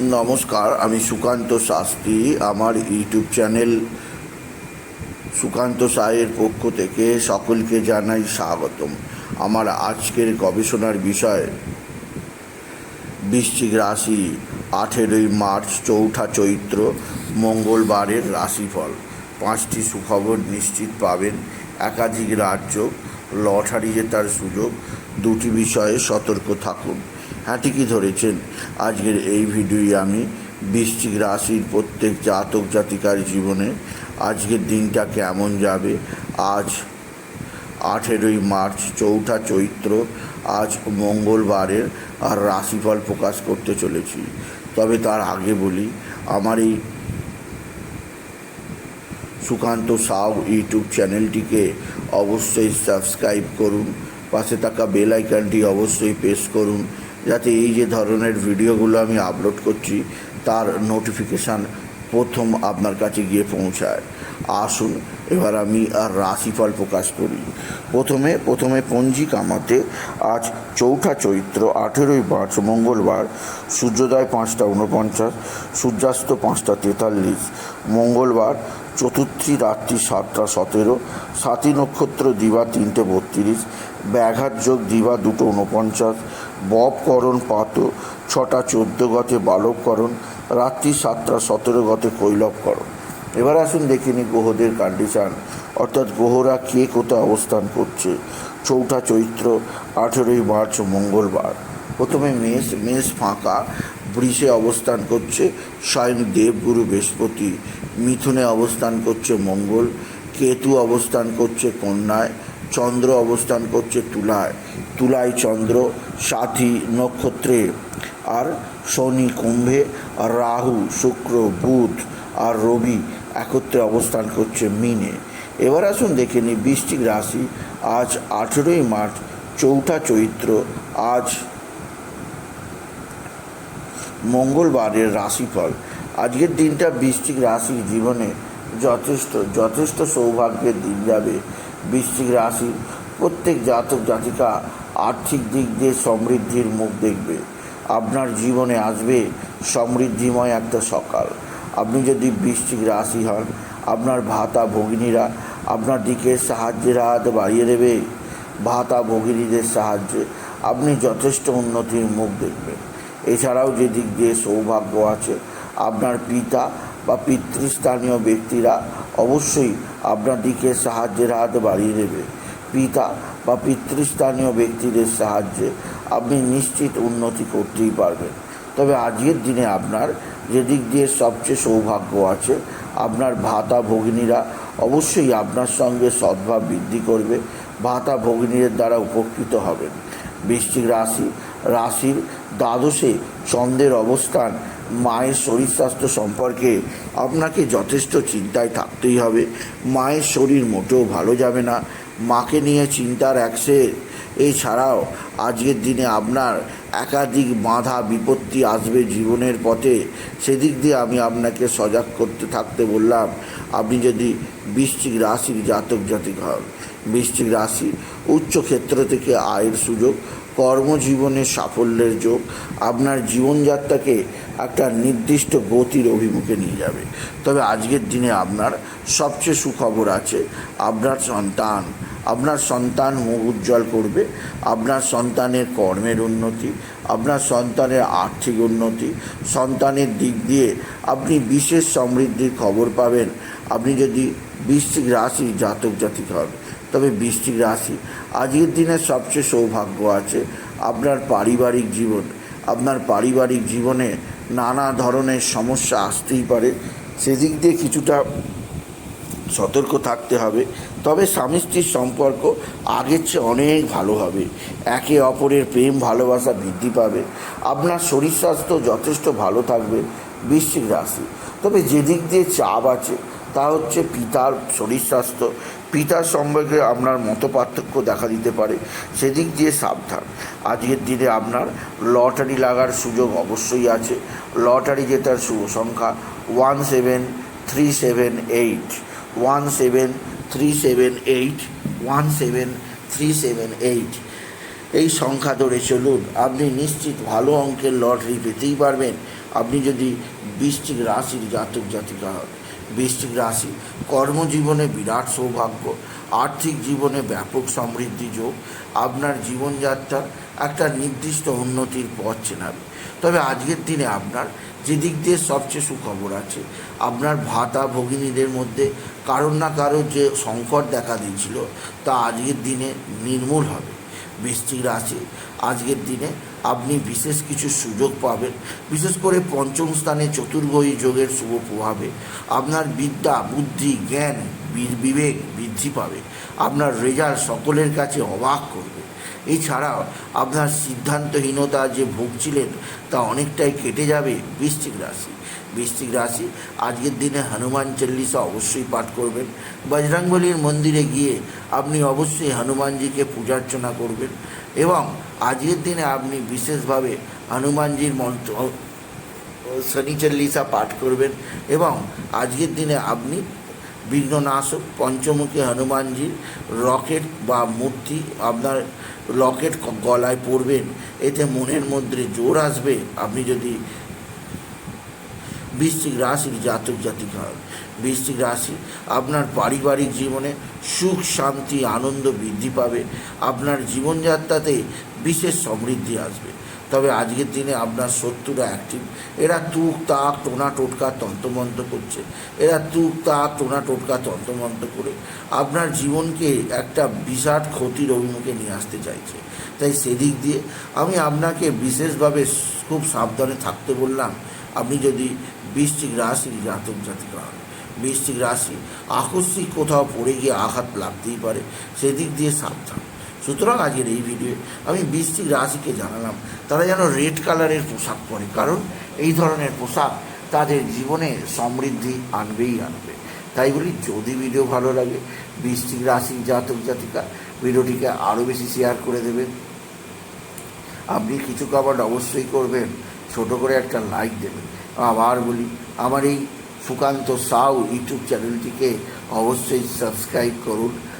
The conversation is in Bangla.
নমস্কার, আমি সুকান্ত শাস্ত্রী। আমার ইউটিউব চ্যানেল সুকান্ত সায়ের পক্ষ থেকে সকলকে জানাই স্বাগতম। আমার আজকের গবেষণার বিষয়, বৃশ্চিক রাশি আঠেরোই মার্চ চৌঠা চৈত্র, মঙ্গলবারের রাশিফল। পাঁচটি সুখবর নিশ্চিত পাবেন। একাধিক রাজ্য, লটারি জেতার সুযোগ। দুটি বিষয়ে সতর্ক থাকুন। ঠিকই ধরেছেন। আজকের এই ভিডিওই আমি বৃশ্চিক রাশির প্রত্যেক জাতক জাতিকার জীবনে আজকের দিনটা কেমন যাবে? আজ আঠেরোই মার্চ, চৌঠা চৈত্র, আজ মঙ্গলবারের আর রাশিফল প্রকাশ করতে চলেছি। তবে তার আগে বলি, আমার এই সুকান্ত সাউ ইউটিউব চ্যানেলটিকে অবশ্যই সাবস্ক্রাইব করুন, পাশে থাকা বেল আইকনটি অবশ্যই প্রেস করুন যাতে এই যে ধরনের ভিডিওগুলো আমি আপলোড করছি, তার নোটিফিকেশান প্রথম আপনার কাছে গিয়ে পৌঁছায়। আসুন, এবার আমি আর রাশিফল প্রকাশ করি। প্রথমে প্রথমে পঞ্জিকামাতে আজ চৌঠা চৈত্র, আঠেরোই মার্চ, মঙ্গলবার, সূর্যোদয় পাঁচটা উনপঞ্চাশ সূর্যাস্ত পাঁচটা তেতাল্লিশ, মঙ্গলবার চতুর্থী রাত্রি সাতটা সতেরো সাতী নক্ষত্র দিবা তিনটে বত্রিশ, ব্যাঘাত যোগ দিবা দুটো উনপঞ্চাশ ববকরণ পাত ছটা চোদ্দ গতে বালককরণ রাত্রি সাতটা সতেরো গতে কৈলবকরণ এবার আসুন দেখে গ্রহদের কন্ডিশান অর্থাৎ গ্রহরা কে কোথায় অবস্থান করছে? চৌঠা চৈত্র, আঠেরোই মার্চ, মঙ্গলবার। প্রথমে মেষ মেষ ফাঁকা বৃষে অবস্থান করছে। স্বয়ং দেবগুরু বৃহস্পতি মিথুনে অবস্থান করছে মঙ্গল, কেতু অবস্থান করছে কন্যায়, চন্দ্র অবস্থান করছে তুলায় তুলায় চন্দ্র, সাথী নক্ষত্রে। আর শনি কুম্ভে, আর রাহু, শুক্র, বুধ, আর রবি একত্রে অবস্থান করছে মিনে। এবার আসুন দেখে নিই বৃষ্টিক রাশি। আজ আঠেরোই মার্চ, চৌঠা চৈত্র, আজ মঙ্গলবারের রাশিফল। আজকের দিনটা বৃশ্চিক রাশির জীবনে যথেষ্ট যথেষ্ট সৌভাগ্যের দিন যাবে। বৃশ্চিক রাশির প্রত্যেক জাতক জাতিকা আর্থিক দিক দিয়ে সমৃদ্ধির মুখ দেখবে। আপনার জীবনে আসবে সমৃদ্ধিময় একটা সকাল। আপনি যদি বৃশ্চিক রাশি হন, আপনার ভাতা ভগিনীরা আপনার দিকে সাহায্যের হাত বাড়িয়ে দেবে। ভাতা ভগিনীদের সাহায্যে আপনি যথেষ্ট উন্নতির মুখ দেখবেন। এছাড়াও যে দিক দিয়ে সৌভাগ্য আছে, আপনার পিতা বা পিতৃস্থানীয় ব্যক্তিরা অবশ্যই আপনার দিকে সাহায্যের হাত বাড়িয়ে দেবে। পিতা বা পিতৃস্থানীয় ব্যক্তিদের সাহায্যে আপনি নিশ্চিত উন্নতি করতেই পারবেন। তবে আজকের দিনে আপনার যে দিক দিয়ে সবচেয়ে সৌভাগ্য আছে, আপনার ভাতা ভগিনীরা অবশ্যই আপনার সঙ্গে সদ্ভাব বৃদ্ধি করবে, ভাতা ভগিনীদের দ্বারা উপকৃত হবেন। বৃশ্চিক রাশি রাশির দ্বাদশে চন্দ্রের অবস্থান, মায়ের শরীর স্বাস্থ্য সম্পর্কে আপনাকে যথেষ্ট চিন্তায় থাকতেই হবে। মায়ের শরীর মোটেও ভালো যাবে না। মাকে নিয়ে চিন্তার একসে এছাড়াও আজকের দিনে আপনার একাধিক বাধা, বিপত্তি আসবে জীবনের পথে। সেদিক দিয়ে আমি আপনাকে সজাগ করতে থাকতে বললাম, আপনি যদি বৃশ্চিক রাশির জাতক জাতিক হন, বৃশ্চিক রাশি উচ্চ ক্ষেত্র থেকে আয়ের সুযোগ কর্মজীবনে সাফল্যের যোগ আপনার জীবনযাত্রাকে একটা নির্দিষ্ট গতির অভিমুখে নিয়ে যাবে। তবে আজকের দিনে আপনার সবচেয়ে সুখবর আছে, আপনার সন্তান আপনার সন্তান মুখ উজ্জ্বল করবে, আপনার সন্তানের কর্মের উন্নতি, আপনার সন্তানের আর্থিক উন্নতি, সন্তানের দিক দিয়ে আপনি বিশেষ সমৃদ্ধির খবর পাবেন। আপনি যদি বৃশ্চিক রাশি জাতক জাতিক হন তবে বৃশ্চিক রাশি, আজকের দিনে সবচেয়ে সৌভাগ্য আছে আপনার পারিবারিক জীবন। আপনার পারিবারিক জীবনে নানা ধরনের সমস্যা আসতেই পারে। সেদিক দিয়ে কিছুটা সতর্ক থাকতে হবে। তবে স্বামী স্ত্রীর সম্পর্ক আগের চেয়ে অনেক ভালো হবে। একে অপরের প্রেম, ভালোবাসা বৃদ্ধি পাবে। আপনার শরীর স্বাস্থ্য যথেষ্ট ভালো থাকবে বৃশ্চিক রাশি। তবে যেদিক দিয়ে চাপ আছে তা হচ্ছে পিতার শরীর স্বাস্থ্য। পিতার সম্পর্কে আপনার মত পার্থক্য দেখা দিতে পারে। সেদিক দিয়ে সাবধান। আজকের দিনে আপনার লটারি লাগার সুযোগ অবশ্যই আছে। লটারি জেতার শুভ সংখ্যা one seven three seven eight. One seven three seven eight. One seven three seven eight. এই সংখ্যা ধরে চলুন। আপনি নিশ্চিত ভালো অঙ্কের লটারি পেতেই পারবেন। আপনি যদি বৃশ্চিক রাশির জাতক জাতিকা হন। বৃশ্চিক রাশি কর্মজীবনে বিরাট সৌভাগ্য। আর্থিক জীবনে ব্যাপক সমৃদ্ধি যোগ। আপনার জীবনযাত্রার একটা নির্দিষ্ট উন্নতির পথ চেনাবে। তবে আজকের দিনে আপনার যে দিক দিয়ে সবচেয়ে সুখবর আছে, আপনার ভাতা ভগিনীদের মধ্যে কারোর না কারোর যে সংকট দেখা দিয়েছিল, তা আজকের দিনে নির্মূল হবে। বৃশ্চিক রাশি আজকের দিনে আপনি বিশেষ কিছু সুযোগ পাবেন। বিশেষ করে পঞ্চম স্থানে চতুর্গ্রহী যোগের শুভ প্রভাবে আপনার বিদ্যা, বুদ্ধি, জ্ঞান বিবেক বৃদ্ধি পাবে। আপনার রেজাল্ট সকলের কাছে অবাক করবে। এছাড়াও আপনার সিদ্ধান্তহীনতা যে ভুগছিলেন তা অনেকটাই কেটে যাবে বৃশ্চিক রাশি। বৃশ্চিক রাশি, আজকের দিনে হনুমান চল্লিশা অবশ্যই পাঠ করবেন। বজরংবলীর মন্দিরে গিয়ে আপনি অবশ্যই হনুমানজিকে পূজার্চনা করবেন এবং আজকের দিনে আপনি বিশেষভাবে হনুমানজির মন্ত্র, শনি চল্লিশা পাঠ করবেন এবং আজকের দিনে আপনি বিঘ্ননাশক, পঞ্চমুখী হনুমানজির রকেট বা মূর্তি আপনার লকেট গলায় পরবেন এতে মনের মধ্যে জোর আসবে। আপনি যদি বৃশ্চিক রাশির জাতক জাতিকা হন, বৃশ্চিক রাশি আপনার পারিবারিক জীবনে সুখ, শান্তি, আনন্দ বৃদ্ধি পাবে। আপনার জীবনযাত্রাতে বিশেষ সমৃদ্ধি আসবে। তবে আজকের দিনে আপনার শত্রুরা অ্যাক্টিভ এরা তুক, তাক, টোনা, টোটকা, তন্ত্রমন্ত্র করছে। এরা তুক, তাক, টোনা, টোটকা, তন্ত্রমন্ত্র করে আপনার জীবনকে একটা বিরাট ক্ষতির অভিমুখে নিয়ে আসতে চাইছে। তাই সেদিক দিয়ে আমি আপনাকে বিশেষভাবে খুব সাবধানে থাকতে বললাম, আপনি যদি বৃষ্টিক রাশির জাতক জাতিকা হন বৃষ্টিক রাশি আকস্মিক কোথাও পড়ে গিয়ে আঘাত লাগতেই পারে, সেদিক দিয়ে সাবধান। সুতরাং আজকের এই ভিডিও আমি বৃশ্চিক রাশিকে জানালাম, তারা যেন রেড কালারের পোশাক পরে। কারণ এই ধরনের পোশাক তাদের জীবনে সমৃদ্ধি আনবেই আনবে। তাই বলি, যদি ভিডিও ভালো লাগে, বৃশ্চিক রাশি জাতক জাতিকা ভিডিওটিকে আরও বেশি শেয়ার করে দেবেন। আপনি কিছু কমেন্ট অবশ্যই করবেন, ছোট করে একটা লাইক দেবেন। আবার বলি, আমার এই সুকান্ত সাউ ইউটিউব চ্যানেলটিকে অবশ্যই সাবস্ক্রাইব করুন।